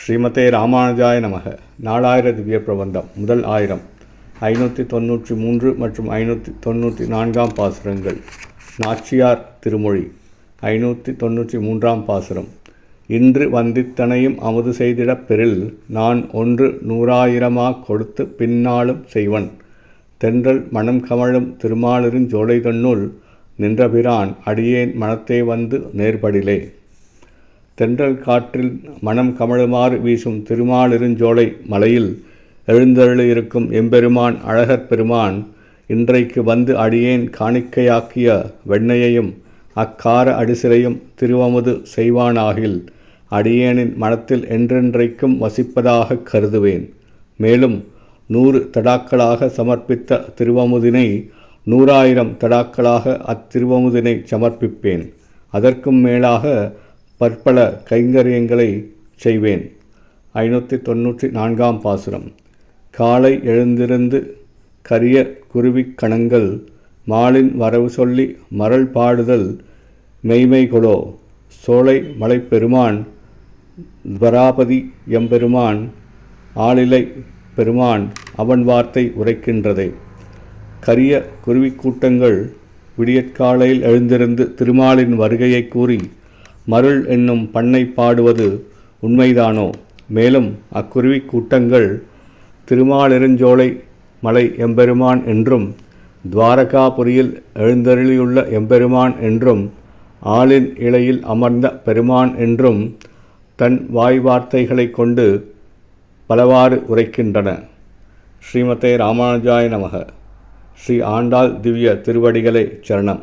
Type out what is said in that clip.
ஸ்ரீமதே ராமானுஜாய நமக. நாலாயிர திவ்ய பிரபந்தம் முதல் ஆயிரம். ஐநூற்றி தொண்ணூற்றி மூன்று மற்றும் ஐநூற்றி தொண்ணூற்றி நான்காம் பாசுரங்கள். நாச்சியார் திருமொழி ஐநூற்றி தொண்ணூற்றி மூன்றாம் பாசுரம். இன்று வந்தித்தனையும் அமுது செய்திடப் பெறில் நான் ஒன்று நூறாயிரமா கொடுத்து பின்னாலும் செய்வன். தென்றல் மனம் கமழும் திருமாலரின் ஜோலை தன்னுள் நின்றபிரான் அடியேன் மனத்தே வந்து நேர்படிலே. தென்றல் காற்றில் மனம் கமழுமாறு வீசும் திருமாலிருஞ்சோலை மலையில் எழுந்தருளியிருக்கும் எம்பெருமான் அழகர் பெருமான் இன்றைக்கு வந்து அடியேன் காணிக்கையாக்கிய வெண்ணையையும் அக்கார அடிசிலையும் திருவமுது செய்வானாகில் அடியேனின் மனத்தில் என்றென்றைக்கும் வசிப்பதாக கருதுவேன். மேலும் நூறு தடாக்களாக சமர்ப்பித்த திருவமுதினை நூறாயிரம் தடாக்களாக அத்திருவமுதினை சமர்ப்பிப்பேன். அதற்கும் மேலாக பற்பல கைங்கரியங்களை செய்வேன். ஐநூற்றி தொண்ணூற்றி நான்காம் பாசுரம். காலை எழுந்திருந்து கரிய குருவிக் கணங்கள் மாலின் வரவு சொல்லி மரள் பாடுதல் மெய்மை கொலோ சோலை மலைப்பெருமான் துவராபதி எம்பெருமான் ஆளிலை பெருமான் அவன் வார்த்தை உரைக்கின்றதே. கரிய குருவிக் கூட்டங்கள் விடியற்காலையில் எழுந்திருந்து திருமாலின் வருகையை கூறி மருள் என்னும் பண்ணை பாடுவது உண்மைதானோ? மேலும் அக்குருவிக் கூட்டங்கள் திருமாலிருஞ்சோலை மலை எம்பெருமான் என்றும் துவாரகாபுரியில் எழுந்தருளியுள்ள எம்பெருமான் என்றும் ஆளின் இலையில் அமர்ந்த பெருமான் என்றும் தன் வாய் வார்த்தைகளைக் கொண்டு பலவாறு உரைக்கின்றன. ஸ்ரீமதே ராமானுஜாய நமக. ஸ்ரீ ஆண்டாள் திவ்ய திருவடிகளே சரணம்.